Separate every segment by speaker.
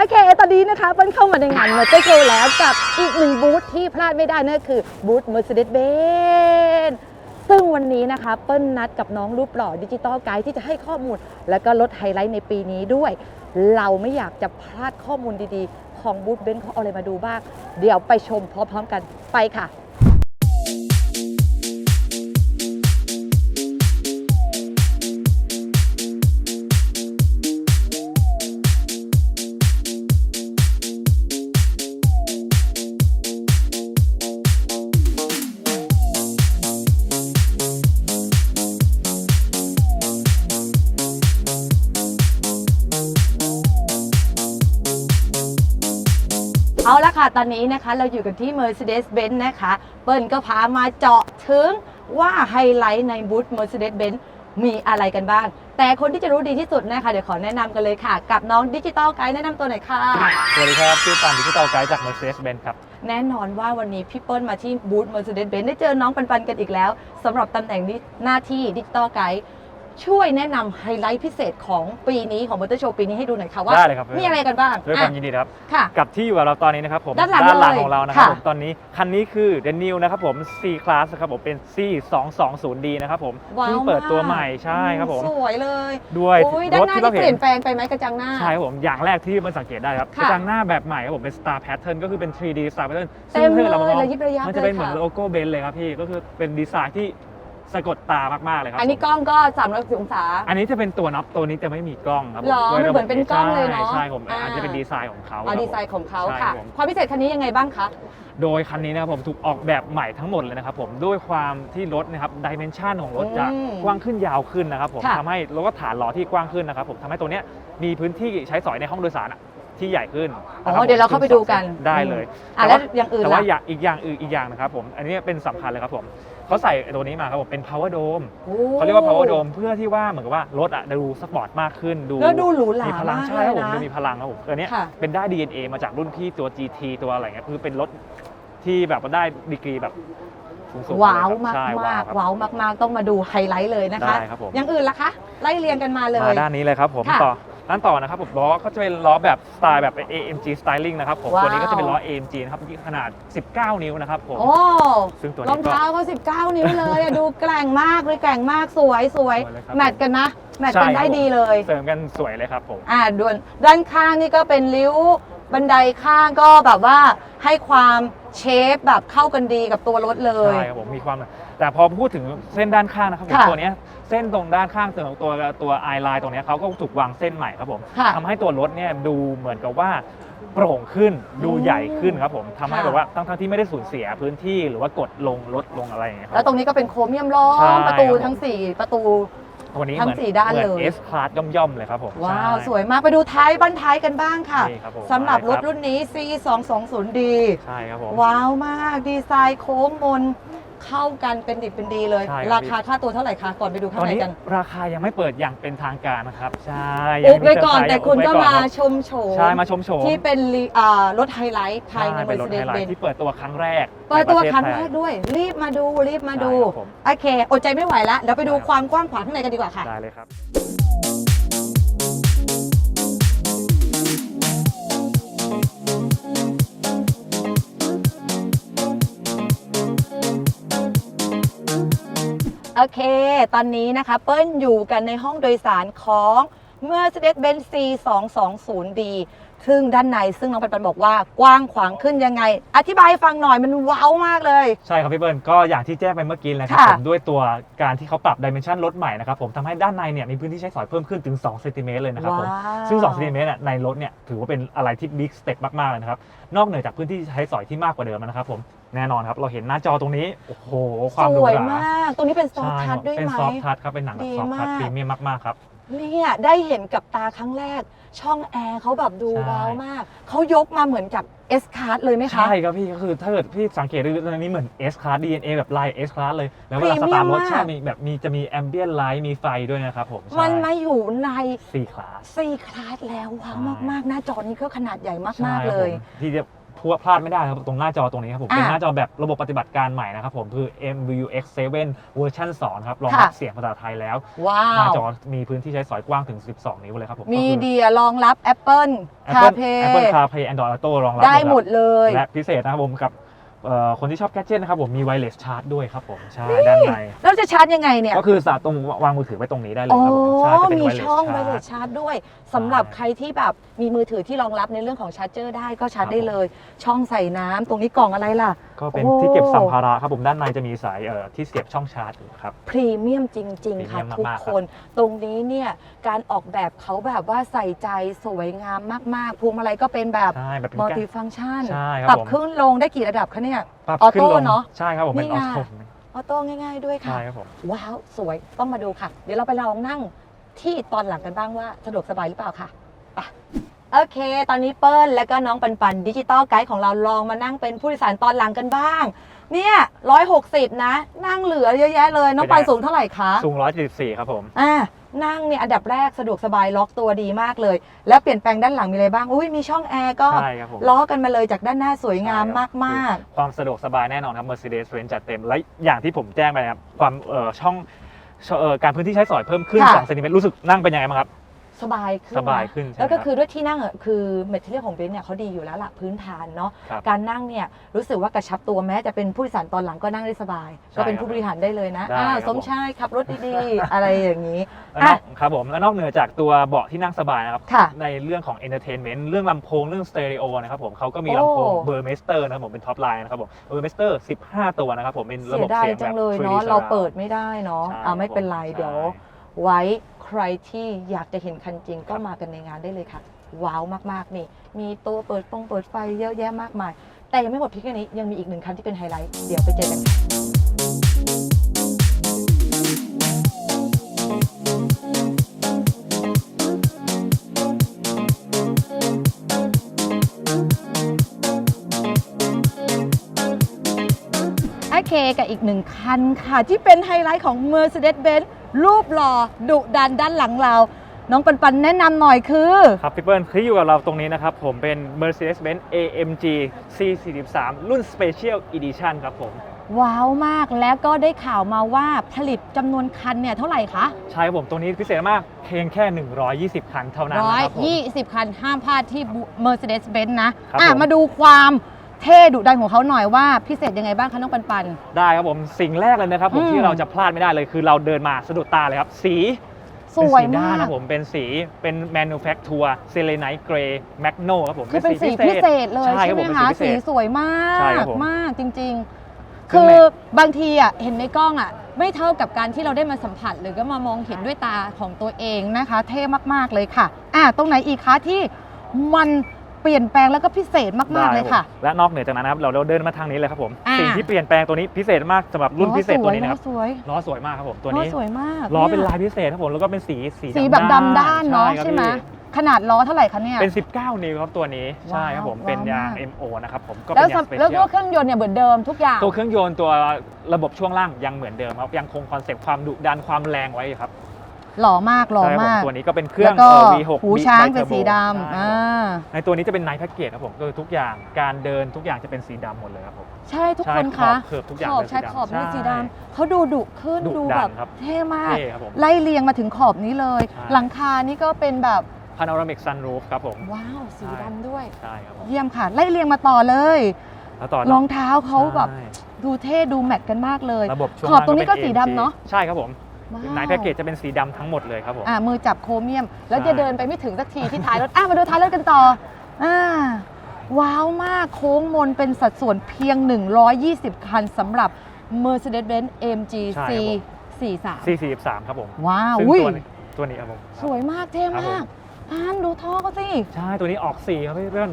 Speaker 1: โอเค ตอนนี้นะคะเปิ้ลเข้ามาในงานมอเตอร์โชว์แล้วกับอีกหนึ่งบูธที่พลาดไม่ได้นั่นคือบูธ Mercedes-Benz ซึ่งวันนี้นะคะเปิ้ลนัดกับน้องรูปหล่อดิจิตอลไกด์ที่จะให้ข้อมูล และก็ลดไฮไลท์ในปีนี้ด้วย เราไม่อยากจะพลาดข้อมูลดีๆ ของบูธเบนซ์เขาเอาอะไรมาดูบ้าง เดี๋ยวไปชมพร้อมๆกันไปค่ะ ตอนนี้นะคะเราอยู่กันที่ Mercedes-Benz นะคะ เปิ้ลก็พามาเจาะถึงว่าไฮไลท์ในบูธ Mercedes-Benz มีอะไรกันบ้าง แต่คนที่จะรู้ดีที่สุดนะคะ เดี๋ยวขอแนะนำกันเลยค่ะ กับน้องดิจิตอลไกด์แนะนำตัวหน่อยค่ะ
Speaker 2: สวัสดีครับชื่อปันดิจิตอลไกด์จาก Mercedes-Benz ครับ
Speaker 1: แน่นอนว่าวันนี้พี่เปิ้ลมาที่บูธ Mercedes-Benz ได้เจอน้องปันๆกันอีกแล้วสำหรับตำแหน่งนี้หน้าที่ดิจิตอลไกด์ ช่วยแนะนำไฮไลท์พิเศษของปีนี้ของมอเตอร์โชว์ปีนี้ให้ดูหน่อยค่ะว่า
Speaker 2: ได้เลยครับ
Speaker 1: มีอะไรกันบ้าง
Speaker 2: ด้วยความ
Speaker 1: อะ
Speaker 2: ยินดีครับ
Speaker 1: ค่ะ
Speaker 2: กับที่อยู่กับเราตอนนี้นะครับผม
Speaker 1: ด้านหลัง
Speaker 2: หลัง
Speaker 1: เลย
Speaker 2: ของเรานะครับ
Speaker 1: ค่ะ
Speaker 2: ผมตอนนี้คันนี้คือ The New นะครับผม C Class นะครับผมเป็น C 2 2 0 D นะครับผม
Speaker 1: ว้าว
Speaker 2: เพิ่งเปิดตัว
Speaker 1: มาก
Speaker 2: ใหม่ใช่ครับผม
Speaker 1: สวยเลย
Speaker 2: ด้วย
Speaker 1: โอ้ยด้ารน
Speaker 2: ถ
Speaker 1: หน้า
Speaker 2: ที่เรา
Speaker 1: ที่เป
Speaker 2: เห็
Speaker 1: ลี่
Speaker 2: น
Speaker 1: ยนแปลงไปไหมกระจังหน้า
Speaker 2: ใช่ครับผม อย่างแรกที่มันสังเกตได้ครับ
Speaker 1: ค่ะ
Speaker 2: กระจังหน้าแบบใหม่ครับผมเป็น Star Pattern ก็คือเป็น 3D Star Pattern
Speaker 1: เต็ม
Speaker 2: ซึ่ง
Speaker 1: เลย
Speaker 2: ถ้าเรามามอง
Speaker 1: ระยิบระยับ
Speaker 2: มันจะเป็นเห
Speaker 1: เล
Speaker 2: มื
Speaker 1: ย
Speaker 2: อน
Speaker 1: ค่ะ
Speaker 2: โลโก้เบนซ์เลยครับพี่ ก็คือเป็นดีไซน์ที่ สะกดตามากๆเลยครับ
Speaker 1: อันนี้
Speaker 2: ผม
Speaker 1: กล้องก็360องศา
Speaker 2: อันนี้จะเป็นตัวน็อปตัวนี้จะไม่มีกล้องครับผม
Speaker 1: หรอ
Speaker 2: ด้วย
Speaker 1: มันเหมือนเป็นกล้องเลยเนอะ
Speaker 2: ใช่ใช่ผม
Speaker 1: อ่า
Speaker 2: อันจะเป็นดีไซน์ของเขา
Speaker 1: เอา
Speaker 2: ครับ
Speaker 1: ดี
Speaker 2: ผม
Speaker 1: ไซน์ของเขา
Speaker 2: ใช่
Speaker 1: ค่ะ
Speaker 2: ผม
Speaker 1: ความพิเศษคันนี้ยังไงบ้างคะ
Speaker 2: โดยคันนี้นะครับผมถูกออกแบบใหม่ทั้งหมดเลยนะครับผมด้วยความที่รถนะครับดิเมนชันของรถจะ
Speaker 1: อืม
Speaker 2: กว้างขึ้นยาวขึ้นนะครับผม
Speaker 1: ค่ะ
Speaker 2: ทำให้รถก็ฐานล้อที่กว้างขึ้นนะครับผมทำให้ตัวเนี้ยมีพื้นที่ใช้สอยในห้องโดยสารอะ ที่ใหญ่ขึ้น
Speaker 1: อ๋อ
Speaker 2: นะครับผม
Speaker 1: เดี๋ยวเราเข้าไปดูกัน
Speaker 2: ได้เลย
Speaker 1: อะแล้วอย่างอื่น
Speaker 2: แต่
Speaker 1: ล่ะ
Speaker 2: ว่าอย่างอีกอย่างอื่นอีกอย่างนะครับผมอันนี้เป็นสำคัญเลยครับผมเขาใส่ตัวนี้มาครับผมเป็น power dome
Speaker 1: โอ้
Speaker 2: เขาเรียกว่า power dome เพื่อที่ว่าเหมือนกับว่ารถอะดูสปอร์ตมากขึ้นดู
Speaker 1: แล้วดูหรูหรา
Speaker 2: มีพลัง
Speaker 1: มาก
Speaker 2: ใช่
Speaker 1: เลย
Speaker 2: ครับผม
Speaker 1: นะ
Speaker 2: ดูมีพลังครับผมตัวเนี้ย
Speaker 1: ค่ะ
Speaker 2: เป็นได้ DNA มาจากรุ่นพี่ตัว GT ตัวอะไรเงี้ยคือเป็นรถที่แบบว่าได้ดีกรีแบบสูงๆ
Speaker 1: ว้าว
Speaker 2: เลยครับ
Speaker 1: มาก
Speaker 2: ใช่
Speaker 1: มาก
Speaker 2: ครับ
Speaker 1: ว้าวมาก ๆ ต้องมาดูไฮไลท์เลยนะคะ
Speaker 2: ได้ครับผม
Speaker 1: อย่างอื่นล่ะคะ ไล่เรียงกันมาเลย
Speaker 2: มาด้านนี้เลยครับผม
Speaker 1: ค่ะ
Speaker 2: ต่อ ด้านต่อนะครับผมล้อก็จะเป็นล้อแบบสไตล์แบบ AMG styling นะครับผม
Speaker 1: ว้าว
Speaker 2: ตัวนี้ก็จะเป็นล้อ AMG นะครับขนาด 19 นิ้วนะครับผม
Speaker 1: โอ้
Speaker 2: ซึ่งตัว
Speaker 1: ร
Speaker 2: นี้
Speaker 1: อง
Speaker 2: ก็
Speaker 1: เท้าก็19 นิ้วเลยอะดูแกร่งมากเลยแกร่งมากสวยสวย
Speaker 2: สวยเลยครับ
Speaker 1: แมทกันนะ แมทกัน
Speaker 2: ใช่ครับ
Speaker 1: ได้ดีเลย
Speaker 2: เสริมกันสวยเลยครับผม
Speaker 1: อ่าด่วนด้านข้างนี่ก็เป็นริ้วบันไดข้างก็แบบว่าให้ความเชฟแบบเข้ากันดีกับตัวรถเลย
Speaker 2: ใช่ครับผมมีความ แต่พอพูดถึงเส้นด้านข้างนะครับผม
Speaker 1: ค่ะ
Speaker 2: ตัวเนี้ยเส้นตรงด้านข้างตัวตัวตัวไอไลน์ตรงเนี้ยเขาก็ถูกวางเส้นใหม่ครับผม
Speaker 1: ค่ะ
Speaker 2: ทำให้ตัวรถเนี่ยดูเหมือนกับว่าโปร่งขึ้นดู
Speaker 1: อืม
Speaker 2: ใหญ่ขึ้นครับผมทำให้
Speaker 1: ค่ะ
Speaker 2: แบบว่าทั้งๆที่ไม่ได้สูญเสียพื้นที่หรือว่ากดลงลดลงอะไรอย่างเงี้ยค
Speaker 1: แล้ว
Speaker 2: รับ
Speaker 1: ตรงนี้ก็เป็นโครเมียมล้อ
Speaker 2: ใช่
Speaker 1: มประตู
Speaker 2: ครับผม
Speaker 1: ทั้ง 4 ประตู
Speaker 2: ตัวนี้
Speaker 1: ทั้ง
Speaker 2: เหมือน
Speaker 1: สี่ด้าน
Speaker 2: เหมือน
Speaker 1: เลย
Speaker 2: S Class ย่อมๆเลยครับผม
Speaker 1: ว้าว
Speaker 2: ใช่
Speaker 1: สวยมากไปดูท้ายบ้านท้ายกันบ้างค่ะ
Speaker 2: นี่ครับผม
Speaker 1: สำหรับรถ
Speaker 2: ได้
Speaker 1: รุ่นนี้ C 2 2 0 D
Speaker 2: ใช่ครับผม
Speaker 1: ว้าวมากดีไซน์โค้งมน เข้ากันเป็นดิบเป็นดีเลย
Speaker 2: ใช่ครับ
Speaker 1: ราคาค่าตัวเท่าไหร่คะก่อนไปดูข้า
Speaker 2: ต
Speaker 1: ง
Speaker 2: อน
Speaker 1: ใน
Speaker 2: นี้
Speaker 1: กัน
Speaker 2: ราคายังไม่เปิดอย่างเป็นทางการนะครับ ใช่
Speaker 1: อุบ
Speaker 2: ง
Speaker 1: ไว้ก่อน
Speaker 2: เซร์พรส์
Speaker 1: แต่คุณ
Speaker 2: อุบ
Speaker 1: ก็
Speaker 2: ไว้
Speaker 1: มา
Speaker 2: อนรับ
Speaker 1: ชมโฉม
Speaker 2: ใช่มาชมโฉม
Speaker 1: ที่เป็นรีอ่ารถไฮไลท์ภายใน
Speaker 2: ใช่เป็นรถไฮไล
Speaker 1: Mercedes-Benz
Speaker 2: ท์ที่เปิดตัวครั้งแรก
Speaker 1: เปิดตัว
Speaker 2: ในปะทศ
Speaker 1: ครั้ง
Speaker 2: ไทย
Speaker 1: แรกด้วย รีบมาดูรีบมาดู
Speaker 2: ใช่ครับผม
Speaker 1: โอเค อดใจไม่ไหวแล้วเดี๋ยวไปดู
Speaker 2: ได้ครับ
Speaker 1: ความกว้างขวางข้างในกันดีกว่าค่ะ
Speaker 2: ได้เลยครับ
Speaker 1: โอเค ตอนนี้นะคะ เปิ้ลอยู่กันในห้องโดยสารของ Mercedes-Benz C 2 2 0 D ซึ่งด้านในซึ่งน้องปันปันบอกว่ากว้างขวางขึ้นยังไง อธิบายให้ฟังหน่อยมันว้าวมากเลย
Speaker 2: ใช่ครับพี่เบิร์นก็อย่างที่แจ้งไปเมื่อกี้เลยครับ
Speaker 1: ค่ะ
Speaker 2: ผมด้วยตัวการที่เขาปรับดิเมนชันรถใหม่นะครับผมทำให้ด้านในเนี่ยมีพื้นที่ใช้สอยเพิ่มขึ้นถึง2เซนติเมตรเลยนะครับผม
Speaker 1: ว้าว
Speaker 2: ซึ่ง2เซนติเมตรเนี่ยในรถเนี่ยถือว่าเป็นอะไรที่บิ๊กสเต็ปมากๆเลยนะครับนอกเหนือจากพื้นที่ใช้สอยที่มากกว่าเดิมนะครับผม แน่นอนครับ เราเห็นหน้าจอตรงนี้ โอ้โห ความ
Speaker 1: ส
Speaker 2: หรู
Speaker 1: วย
Speaker 2: หรามา
Speaker 1: ก ตรงนี้เป็นซอฟ
Speaker 2: ใช่
Speaker 1: ทัชด้วย
Speaker 2: เป็น
Speaker 1: ไหม
Speaker 2: ซอฟทัชครับ เป็นหนังแบ
Speaker 1: ดี
Speaker 2: บซอฟทัช
Speaker 1: มาก
Speaker 2: พรีเมียมมาก ๆ ครับ
Speaker 1: เนี่ยได้เห็นกับตาครั้งแรก ช่องแอร์เขาแบบดู
Speaker 2: ใช่
Speaker 1: ว้าวมาก เขายกมาเหมือนกับ S Card เลยไหมคะ
Speaker 2: ใช่ครับพี่ก็คือถ้าเกิดพี่สังเกตดูตอนนี้เหมือน S Class DNA แบบลาย S Class เลย แล้วเวลาสตาร์ทรถ
Speaker 1: พรีเมียมมาก
Speaker 2: ใช่มีแบบมีจะมี ambient light มีไฟด้วยนะครับผมใช่
Speaker 1: มันมาอยู่ใน
Speaker 2: C Class
Speaker 1: C Class แล้วว้าว
Speaker 2: ใช่
Speaker 1: มากๆ หน้าจอนี้ก็ขนาดใหญ่
Speaker 2: ใช่
Speaker 1: มาก
Speaker 2: ค
Speaker 1: ๆ
Speaker 2: รับ
Speaker 1: เลย
Speaker 2: ผมที่จะ พลาดไม่ได้ครับตรงหน้าจอตรงนี้ครับผม
Speaker 1: อะ
Speaker 2: เป็นหน้าจอแบบระบบปฏิบัติการใหม่นะครับผมคือ MVUX 7เวอร์ชัน2ครับรองรับ
Speaker 1: ค่ะ
Speaker 2: เสียงภาษาไทยแล้ว
Speaker 1: ว้า
Speaker 2: หน้าว จอมีพื้นที่ใช้สอยกว้างถึง 12 นิ้วเลยครับผม
Speaker 1: มี
Speaker 2: ก็คือ
Speaker 1: เดียรองรับ Apple
Speaker 2: Apple
Speaker 1: CarPlay
Speaker 2: Apple CarPlay Android Auto รองรับ
Speaker 1: ได้หมดเลย
Speaker 2: และพิเศษนะครับผมกับ เอ่อคนที่ชอบแกดเจิตนะครับผมมีไวเลสชาร์จด้วยครับผมใช่ด้านใน
Speaker 1: แล้วจะชาร์จยังไงเนี่ย
Speaker 2: ก็คือสามารถตรงวางมือถือไว้ตรงนี้ได้เลย
Speaker 1: อ๋อ
Speaker 2: ครับผมใช่จะเป็น
Speaker 1: มี
Speaker 2: ไวเลส
Speaker 1: ช่องไว
Speaker 2: ชา
Speaker 1: เล
Speaker 2: ร์
Speaker 1: ส
Speaker 2: จ
Speaker 1: ชาร์จด้วยสำหรับ
Speaker 2: ใช่
Speaker 1: ใครที่แบบมีมือถือที่รองรับในเรื่องของชาร์จเจอร์ได้ก็ชาร์จ
Speaker 2: ครับ
Speaker 1: ได้เลย ช่องใส่น้ำตรงนี้กล่องอะไรล่ะ
Speaker 2: ก็เป็น
Speaker 1: โอ้
Speaker 2: ที่เก็บสัมภาระครับผมด้านในจะมีสายเอ่อที่เสียบช่องชาร์จอยู่ครับ
Speaker 1: พรีเมียมจริงๆค่ะ
Speaker 2: พรีเมียม
Speaker 1: ทุก
Speaker 2: มากๆ
Speaker 1: คน ตรงนี้เนี่ยการออกแบบเขาแบบว่าใส่ใจสวยงามมากๆพวงมาลัยก็เป็นแบบ
Speaker 2: ใช่แบบเป็น
Speaker 1: มัล
Speaker 2: การ
Speaker 1: ติฟัง c t ชัน
Speaker 2: ใช่ครับ
Speaker 1: ปรับ
Speaker 2: ผม
Speaker 1: ขึ้นลงได้กี่ระดับคะเนี่ย
Speaker 2: ปรับ
Speaker 1: ออ
Speaker 2: ขึ้น
Speaker 1: โต้
Speaker 2: ลง
Speaker 1: เนอะ
Speaker 2: ใช่ครับผมเป็น
Speaker 1: นี่
Speaker 2: อ
Speaker 1: ไง
Speaker 2: อโต้
Speaker 1: ออโต้ง่าย ๆด้วยค่ะ
Speaker 2: ใช่ครับผม
Speaker 1: ว้าว สวยต้องมาดูค่ะ เดี๋ยวเราไปลองนั่งที่ตอนหลังกันบ้างว่าสะดวกสบายหรือเปล่าค่ะไป โอเค ตอนนี้เปิ้ลและก็น้องปันปันดิจิตอลไกด์ของเราลองมานั่งเป็นผู้โดยสารตอนหลังกันบ้าง เนี่ยร้อยหกสิบนะ นั่งเหลือเยอะแยะเลย น้องปันสูงเท่าไหร่คะ
Speaker 2: สูง 174 ครับผม
Speaker 1: อ่า นั่งเนี่ยอันดับแรกสะดวกสบายล็อกตัวดีมากเลย แล้วเปลี่ยนแปลงด้านหลังมีอะไรบ้าง อุ้ยมีช่องแอร์ก็
Speaker 2: ใช่ครับผม
Speaker 1: ล้อกันมาเลยจากด้านหน้าสวยงาม
Speaker 2: ใช่ครับ
Speaker 1: มาก
Speaker 2: ความสะดวกสบายแน่นอนครับ Mercedes-Benz จัดเต็ม และอย่างที่ผมแจ้งไปนะครับ ความเอ่อช่องช่องเอ่อการพื้นที่ใช้สอยเพิ่มขึ้น
Speaker 1: ค่ะ
Speaker 2: 2เซนติเมตรรู้สึกนั่งเป็นยังไงบ้างครับ
Speaker 1: ๆ สบายขึ้น
Speaker 2: สบาย
Speaker 1: นะ
Speaker 2: ขึ้นใช่ไหม
Speaker 1: แล้วก็
Speaker 2: รับ
Speaker 1: คือด้วยที่นั่งอะคือเมทเทียลของเบนซ์เนี่ยเขาดีอยู่แล้วล่ะพื้นฐานเนาะ
Speaker 2: ครับ
Speaker 1: การนั่งเนี่ยรู้สึกว่ากระชับตัวแม้จะเป็นผู้โดยสารตอนหลังก็นั่งได้สบาย
Speaker 2: ใช่
Speaker 1: ก็เป็น
Speaker 2: ครับ
Speaker 1: ผู้บริหารได้เลยนะ
Speaker 2: ได้
Speaker 1: อ่า
Speaker 2: ครับ
Speaker 1: สม
Speaker 2: ผม
Speaker 1: ชายขับรถดีๆ อะไรอย่างนี้
Speaker 2: แล้วนอกครับผมแล้วนอกเหนือจากตัวเบาะที่นั่งสบายนะครับ
Speaker 1: ค่ะ
Speaker 2: ในเรื่องของ entertainment เรื่องลำโพงเรื่องสเตอริโอนะครับผมเขาก็มี
Speaker 1: โอ้
Speaker 2: ลำโพงเบอร์เมสเตอร์นะครับผมเป็นท็อปไลน์นะครับผมเบอร์เมสเตอร์ 15 ตัวนะครับผมเป็นระ
Speaker 1: เสี
Speaker 2: บ
Speaker 1: ย
Speaker 2: บ
Speaker 1: ดาย
Speaker 2: เสียง
Speaker 1: จั
Speaker 2: แบ
Speaker 1: ง
Speaker 2: บ
Speaker 1: เลย
Speaker 2: 3D
Speaker 1: เนาะ
Speaker 2: surround
Speaker 1: เราเปิดไม่ได้เนาะ
Speaker 2: ใช่
Speaker 1: เอาไม่เป็นไร
Speaker 2: ครับผม
Speaker 1: เดี๋ยว
Speaker 2: ใช่
Speaker 1: ไว้ ใครที่อยากจะเห็นคันจริงก็มากันในงานได้เลยค่ะ ว้าวมากๆนี่ มีตัวเปิดฟงเปิดไฟเยอะแยะมากมาย แต่ยังไม่หมดเพียงแค่นี้ยังมีอีกหนึ่งคันที่เป็นไฮไลท์เดี๋ยวไปเจอกันค่ะโอเคกับอีกหนึ่งคันค่ะ ที่เป็นไฮไลท์ของ Mercedes-Benz รูปหล่อดุดันด้านหลังเรา น้องปันปันแนะนำหน่อยคือ
Speaker 2: ครับพี่เปิ้ลที่อยู่กับเราตรงนี้นะครับ ผมเป็น Mercedes-Benz AMG C43 รุ่น Special Edition ครับผม
Speaker 1: ว้าวมากแล้วก็ได้ข่าวมาว่าผลิตจำนวนคันเนี่ยเท่าไหร่คะ
Speaker 2: ใช่ครับผมตรงนี้พิเศษมากเพียงแค่ 120 คันเท่านั้น
Speaker 1: ร้อย
Speaker 2: นะครับผม
Speaker 1: ยี่สิบคันห้ามพลาดที่ Mercedes-Benz นะ
Speaker 2: ครับ
Speaker 1: อะ
Speaker 2: ผม
Speaker 1: มาดูความ เท่ดุดันของเขาหน่อยว่าพิเศษยังไงบ้างคะน้องปันปัน
Speaker 2: ได้ครับผมสิ่งแรกเลยนะครับผม
Speaker 1: อืม
Speaker 2: ที่เราจะพลาดไม่ได้เลยคือเราเดินมาสะดุดตาเลยครับ สี
Speaker 1: สวย
Speaker 2: เป็นสีด้
Speaker 1: มานก
Speaker 2: นะผมเป็นสีเป็น manufacture selenite gray magno ครับผม
Speaker 1: คือเป็นสีพิเศษเลย
Speaker 2: ใช่
Speaker 1: ใช่
Speaker 2: ครับ
Speaker 1: ไห
Speaker 2: ผมมเป็น
Speaker 1: คะ
Speaker 2: สีพิเศ
Speaker 1: สี
Speaker 2: ษ
Speaker 1: สวยมา
Speaker 2: ใช่
Speaker 1: ก
Speaker 2: ครับผม
Speaker 1: มากจริงๆ
Speaker 2: เครื่
Speaker 1: คื
Speaker 2: อง
Speaker 1: อ
Speaker 2: ใน
Speaker 1: บางทีอะเห็นในกล้องอะไม่เท่ากับการที่เราได้มาสัมผัส หรือก็มามองเห็นด้วยตาของตัวเองนะคะ เท่มากๆเลยค่ะอะตรงไหนอีกคะที่มัน เปลี่ยนแปลงแล้วก็พิเศษมากๆเลยค่ะ
Speaker 2: ได้รับผมและนอกเหนือจากนั้นนะครับเราเราเดินมาทางนี้เลยครับผม
Speaker 1: อ่า
Speaker 2: สิ่งที่เปลี่ยนแปลงตัวนี้พิเศษมากสำหรับรุ่นพิเศษตัวนี้นะครับ
Speaker 1: ล้อสวย
Speaker 2: ล้อสวยมากครับผมตัว
Speaker 1: ล้อ
Speaker 2: นี้
Speaker 1: สวยมาก
Speaker 2: ล้อเป็น
Speaker 1: ย
Speaker 2: ลายพิเศษครับผมแล้วก็เป็นสีสี
Speaker 1: สีแบบดำด้านเนาะ
Speaker 2: ครับ
Speaker 1: ใช่ไหม
Speaker 2: พี่
Speaker 1: ขนาดล้อเท่าไหร่คะเนี่ย
Speaker 2: เป็น 19 นิ้วครับตัวนี้ใช่ครับผม
Speaker 1: ว้าว
Speaker 2: เป็นยาง
Speaker 1: มาก
Speaker 2: MO นะครับผม ก็
Speaker 1: แล้
Speaker 2: เป็
Speaker 1: วน
Speaker 2: ยางสเป
Speaker 1: แล้ว
Speaker 2: เชี
Speaker 1: ก็
Speaker 2: ยล
Speaker 1: เครื่องยนต์เนี่ยเหมือนเดิมทุกอย่าง
Speaker 2: ตัวเครื่องยนต์ตัวระบบช่วงล่างยังเหมือนเดิมครับ ยังคงคอนเซปต์ความดุดันความแรงไว้อยู่ครับ
Speaker 1: หล่อมากหล่อ
Speaker 2: ใช่ครับผมา
Speaker 1: ก
Speaker 2: ตัวนี้ก็เป็นเครื่อง
Speaker 1: แล้วก็
Speaker 2: เอ่อ V6
Speaker 1: หูช้าง
Speaker 2: Bi-
Speaker 1: เป็นสี
Speaker 2: Turbo
Speaker 1: ดำ
Speaker 2: ใช่
Speaker 1: อ่า
Speaker 2: ในตัวนี้จะเป็นไนท์แพ็กเกจครับผมก็คือทุกอย่างการเดินทุกอย่างจะเป็นสีดำหมดเลยครับผม
Speaker 1: ใช่ทุก
Speaker 2: ใช่
Speaker 1: คน
Speaker 2: ขอ
Speaker 1: คะ
Speaker 2: บเขิบทุกอย่าง
Speaker 1: ขอบ
Speaker 2: เป็นสี
Speaker 1: ใช่
Speaker 2: ดำ
Speaker 1: ขอบนี่
Speaker 2: ใช่
Speaker 1: สีดำเขาดูดุขึ้น
Speaker 2: ดุ
Speaker 1: ดู
Speaker 2: ดัน
Speaker 1: แบบ
Speaker 2: ครับ
Speaker 1: เท่มาก
Speaker 2: เท่ครับผม
Speaker 1: ไล่เรียงมาถึงขอบนี้เลย
Speaker 2: ใช่
Speaker 1: หลังคานี่ก็เป็นแบบ
Speaker 2: พาโนรามิกซันรูฟครับผม
Speaker 1: ว้าวสี
Speaker 2: ใช่
Speaker 1: ดำด้วย
Speaker 2: ใช่ครับผม
Speaker 1: เยี่ยมค่ะ ไล่เรียงมาต่อเลย
Speaker 2: แล้วต่อ
Speaker 1: รองเท้าเขาแบบ
Speaker 2: ใช่
Speaker 1: ดูเท่ดูแมทกันมากเลย
Speaker 2: ระบบช่วง
Speaker 1: ขอบ
Speaker 2: ล่า
Speaker 1: ตรงนี้ก็
Speaker 2: ป็
Speaker 1: สีดำเนอะ
Speaker 2: ใช่ครับผม
Speaker 1: ว้าว
Speaker 2: ไนท์แพ็กเกจจะเป็นสีดำทั้งหมดเลยครับผม
Speaker 1: อ่ามือจับโครเมียม แล้ว
Speaker 2: ใช่
Speaker 1: จะเดินไปไม่ถึงสักทีที่ท้ายรถ อะมาดูท้ายรถกันต่ออ่าว้าวมากโค้งมนเป็นสัดส่วนเพียง 120 คันสำหรับ Mercedes-Benz AMG
Speaker 2: ใช่ครับผม
Speaker 1: C43
Speaker 2: C43 ครับผม
Speaker 1: ว้าว
Speaker 2: ซึ่ง
Speaker 1: อุ้ย
Speaker 2: ตัวนี้ตัวนี้ครับผม
Speaker 1: สวยมากเท่
Speaker 2: ครับผม
Speaker 1: มากอ่านดูท่อเขาสิ
Speaker 2: ใช่ตัวนี้ออกสีครับพี่เพื่อน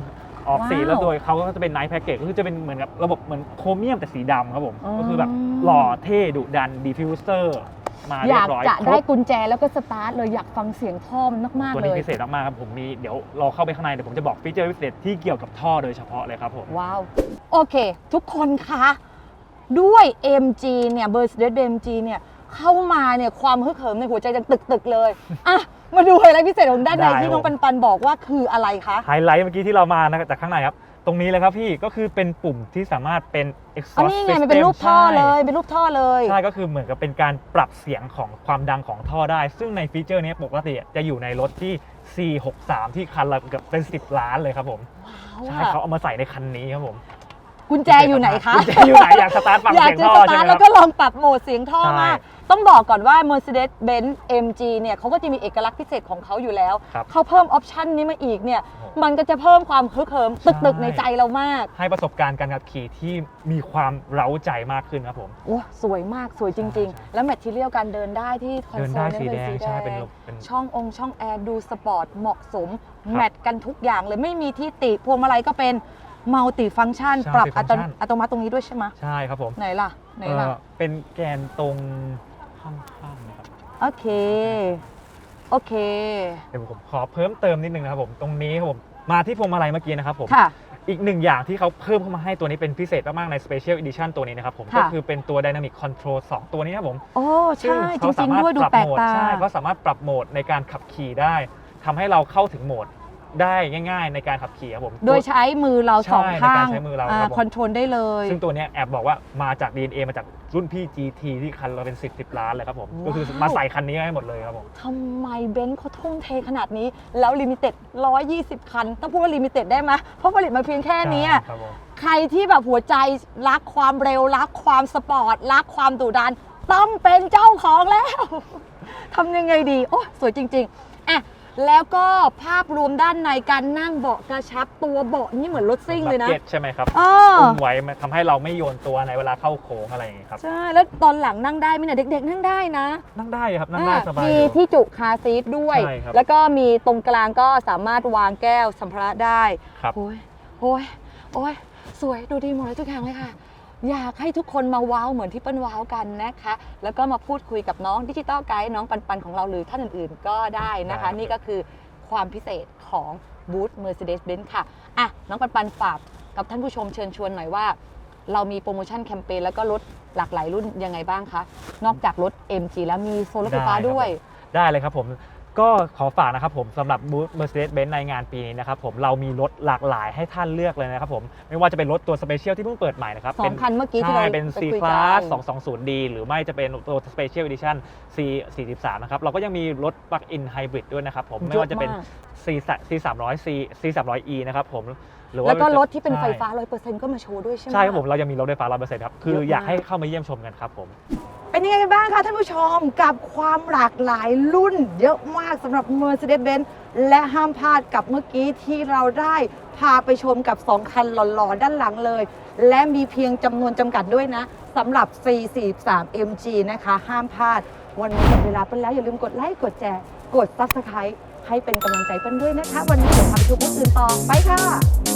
Speaker 2: ออกสี
Speaker 1: ว้าว
Speaker 2: แล้วโดยเขาก็จะเป็นไนท์แพ็กเกจก็คือจะเป็นเหมือนกับระบบเหมือนโครเมียมแต่สีดำครับผม
Speaker 1: อ๋อ
Speaker 2: ก็คือแบบหล่อเท่ดุดันดีฟิวเซอร์ มา
Speaker 1: อ
Speaker 2: เรีย
Speaker 1: ยาก
Speaker 2: บร้อย
Speaker 1: จะ
Speaker 2: คร
Speaker 1: ได้
Speaker 2: บ
Speaker 1: กุญแจแล้วก็สตาร์ทเลยอยากฟังเสียงท่อมันมาก
Speaker 2: ตัว
Speaker 1: ๆ เล
Speaker 2: นี้
Speaker 1: ย
Speaker 2: พิเศษมากๆครับผมมีเดี๋ยวเราเข้าไปข้างในเดี๋ยวผมจะบอกฟีเจอร์พิเศษที่เกี่ยวกับท่อโดยเฉพาะเลยครับผม
Speaker 1: ว้าว โอเค ทุกคนคะ ด้วย MG เนี่ย Mercedes AMG เนี่ย เข้ามาเนี่ย ความฮึกเหิมในหัวใจจะตึกๆเลย อะ มาดูไฮไลท์พิเศษของด้านใน
Speaker 2: ได้
Speaker 1: ที่น้อง
Speaker 2: ผม
Speaker 1: ปันปันบอกว่าคืออะไรคะ
Speaker 2: ไฮไลท์เมื่อกี้ที่เรามานะครับจากข้างในครับ ตรงนี้เลยครับพี่ก็คือเป็นปุ่มที่สามารถเป็น
Speaker 1: อัน
Speaker 2: exhaust
Speaker 1: นี้ไง มันเป็นรูปท่อ
Speaker 2: system
Speaker 1: เล
Speaker 2: ใช่
Speaker 1: ย เป็นรูปท่อเลย
Speaker 2: ใช่ก็คือเหมือนกับเป็นการปรับเสียงของความดังของท่อได้ ซึ่งในฟีเจอร์นี้ปกติจะอยู่ในรถที่ C63 ที่คันละเกือบเป็น 10 ล้านเลยครับผมใช่เขาเอามาใส่ในคันนี้ครับผม
Speaker 1: กุญแจอยู่ไหนคะ
Speaker 2: กุญแจอยู่ไหนอยากสตาร์ทฟัง
Speaker 1: อยาก
Speaker 2: เสียง
Speaker 1: จะ
Speaker 2: ท่อ
Speaker 1: ส
Speaker 2: ใช่
Speaker 1: ตา
Speaker 2: ไห
Speaker 1: ร์
Speaker 2: ม
Speaker 1: ท
Speaker 2: ค
Speaker 1: แล้
Speaker 2: รั
Speaker 1: ว
Speaker 2: บ
Speaker 1: ก็ลองปรับโหมดเสียงท่อ
Speaker 2: ใช่
Speaker 1: มาก ต้องบอกก่อนว่า Mercedes-Benz MG เนี่ยเขาก็จะมีเอกลักษณ์พิเศษของเขาอยู่แล้ว
Speaker 2: ครับ
Speaker 1: เขาเพิ่มออปชันนี้มาอีกเนี่ย
Speaker 2: โอ้โห
Speaker 1: มันก็จะเพิ่มความฮึกเหิมตึกๆในใจเรามาก
Speaker 2: ให้ประสบการณ์การขับขี่ที่มีความเร้าใจมากขึ้นครับผม
Speaker 1: โอ้สวยมากสวยจริง
Speaker 2: ใช่
Speaker 1: ๆ แล้วแมทเทียลการเดินได้ที่คอน
Speaker 2: เดิน
Speaker 1: โซ
Speaker 2: ได้
Speaker 1: ล
Speaker 2: สี
Speaker 1: เนี่ย
Speaker 2: แด
Speaker 1: เป็น
Speaker 2: ง
Speaker 1: สีแด
Speaker 2: ใช่เป็น
Speaker 1: ง
Speaker 2: เป็น
Speaker 1: ช่ององค์ช่องแอร์ดูสปอร์ตเหมาะสม
Speaker 2: ครับ
Speaker 1: แมทกันทุกอย่างเลยไม่มีที่ติพวงมาลัยก็เป็น มัลติฟัง c t ชัน
Speaker 2: ใช่
Speaker 1: ปรับอัตโน
Speaker 2: multi-function
Speaker 1: อัตโนมัติตรงนี้ด้วยใช่ไหม
Speaker 2: ใช่ครับผม
Speaker 1: ไหนล่ะไหนล่ะ
Speaker 2: เอ่อเป็นแกนตรงข้างๆนะครับ
Speaker 1: โอเค โอเค
Speaker 2: เดี๋ยวผมขอเพิ่มเติมนิดนึงนะครับผมตรงนี้ครับผมมาที่พวงมาลัยเมื่อกี้นะครับผม
Speaker 1: ค่ะ
Speaker 2: อีกหนึ่งอย่างที่เขาเพิ่มเข้ามาให้ตัวนี้เป็นพิเศษมากๆใน Special Edition ตัวนี้นะครับผม
Speaker 1: ค่ะ
Speaker 2: ก็คือเป็นตัว Dynamic Control 2ตัวนี้ครับผม
Speaker 1: โอ้
Speaker 2: ซึ่ง
Speaker 1: ใช่จ
Speaker 2: เขาสา
Speaker 1: ริง
Speaker 2: มาร
Speaker 1: ๆ
Speaker 2: ถ
Speaker 1: ด้วยดู
Speaker 2: ปรับ
Speaker 1: แปลก
Speaker 2: โหมด
Speaker 1: ตา
Speaker 2: ใช่เขาสามารถปรับโหมดในการขับขี่ได้ทำให้เราเข้าถึงโหมด ได้ง่ายๆในการขับขี่ครับผม
Speaker 1: โดยใช้มือเราสอง
Speaker 2: ใช่
Speaker 1: ข้าง
Speaker 2: ในการใช้มือเราครับผม
Speaker 1: คอนโทรลได้เลย
Speaker 2: ซึ่งตัวเนี้ยแอบบอกว่ามาจาก DNA มาจากรุ่นพี่ GT ที่คันเราเป็น 10 10ล้านเลยครับผม
Speaker 1: ว้าว
Speaker 2: ก็คือมาใส่คันนี้ให้หมดเลยครับผม
Speaker 1: ทำไมเบนซ์เขาทุ่มเทขนาดนี้ แล้วลิมิเต็ด 120 คัน ต้องพูดว่าลิมิเต็ดได้ไหมเพราะผลิตมาเพียงแค่เนี้ย
Speaker 2: ใช่ครับผม
Speaker 1: ใครที่แบบหัวใจรักความเร็ว รักความสปอร์ต รักความดุดัน ต้องเป็นเจ้าของแล้ว ทำยังไงดี โอ้สวยจริง ๆ อะ แล้วก็ภาพรวมด้านในการนั่งเบาะกระชับตัวเบาะนี่เหมือนรถซิ่งเลยนะ
Speaker 2: บักก็ตใช่ไหมครับ
Speaker 1: เออ
Speaker 2: อุ้มไว้ทำให้เราไม่โยนตัวในเวลาเข้าโค้งอะไรอย่างเงี้ยครับ
Speaker 1: ใช่ แล้วตอนหลังนั่งได้ไหมเนี่ยเด็ก ๆ นั่งได้นะ
Speaker 2: นั่งได้ครับ นั่งได้
Speaker 1: อะ
Speaker 2: สบาย
Speaker 1: มี
Speaker 2: อยู่
Speaker 1: ที่จุคาร์ซีทด้วย
Speaker 2: ใช่ครับ
Speaker 1: แล้วก็มีตรงกลางก็สามารถวางแก้วสัมภาระได้
Speaker 2: ครับ
Speaker 1: โอ้ยโอ้ยโอ้ยสวยดูดีหมดเลยทุกอย่างเลยค่ะ อยากให้ทุกคนมาว้าวเหมือนที่เปิ้ลว้าวกันนะคะ แล้วก็มาพูดคุยกับน้องดิจิตอลไกด์น้องปันปันของเราหรือท่านอื่นๆ ก็ได้นะคะ
Speaker 2: ได้ครับ
Speaker 1: นี่ก็คือความพิเศษของบูธ Mercedes-Benz ค่ะอะ น้องปันปันฝากกับท่านผู้ชมเชิญชวนหน่อยว่า เรามีโปรโมชั่นแคมเปญแล้วก็รถหลากหลายรุ่นยังไงบ้างคะ นอกจากรถ MG แล้วมีโซลาร์ไฟฟ้า
Speaker 2: ได้ครับ
Speaker 1: ด้วย
Speaker 2: ได้เลยครับผม ก็ขอฝากนะครับผมสำหรับบูธ Mercedes-Benz ในงานปีนี้นะครับผมเรามีรถหลากหลายให้ท่านเลือกเลยนะครับผมไม่ว่าจะเป็นรถตัวสเปเชียลที่เพิ่งเปิดใหม่นะครับ
Speaker 1: สองคันเมื่อกี้ที่
Speaker 2: ใช่
Speaker 1: เรา
Speaker 2: เป็น
Speaker 1: ไป
Speaker 2: C
Speaker 1: คุยกัน
Speaker 2: Class 220D หรือไม่จะเป็นตัว Special Edition C 43นะครับเราก็ยังมีรถ Plug-in Hybrid ด้วยนะครับผมไม่ว่าจะเป็น C C 300 C C 300E นะครับผมหรือว่า
Speaker 1: แล้วก็รถที่เป็น
Speaker 2: ใช่
Speaker 1: ไฟฟ้า 100%ก็มาโชว์ด้วยใช่ไหม
Speaker 2: ใช่ครับผมเรายังมีรถไฟฟ้า100%ครับคือ
Speaker 1: เยอะมาก
Speaker 2: อยากให้เข้ามาเยี่ยมชมกันครับผม
Speaker 1: เป็นยังไงกันบ้างคะท่านผู้ชมกับความหลากหลายรุ่นเยอะมากสำหรับ Mercedes-Benz และห้ามพลาดกับเมื่อกี้ที่เราได้พาไปชมกับ 2 คันหล่อๆ ด้านหลังเลย และมีเพียงจำนวนจำกัดด้วยนะสำหรับ C43 MG นะคะ ห้ามพลาด วันนี้หมดเวลาไปแล้ว อย่าลืมกดไลค์กดแชร์กด Subscribe ให้เป็นกำลังใจเปิ้ลด้วยนะคะ วันนี้เดี๋ยวพาไปชมผู้อื่นต่อไปค่ะ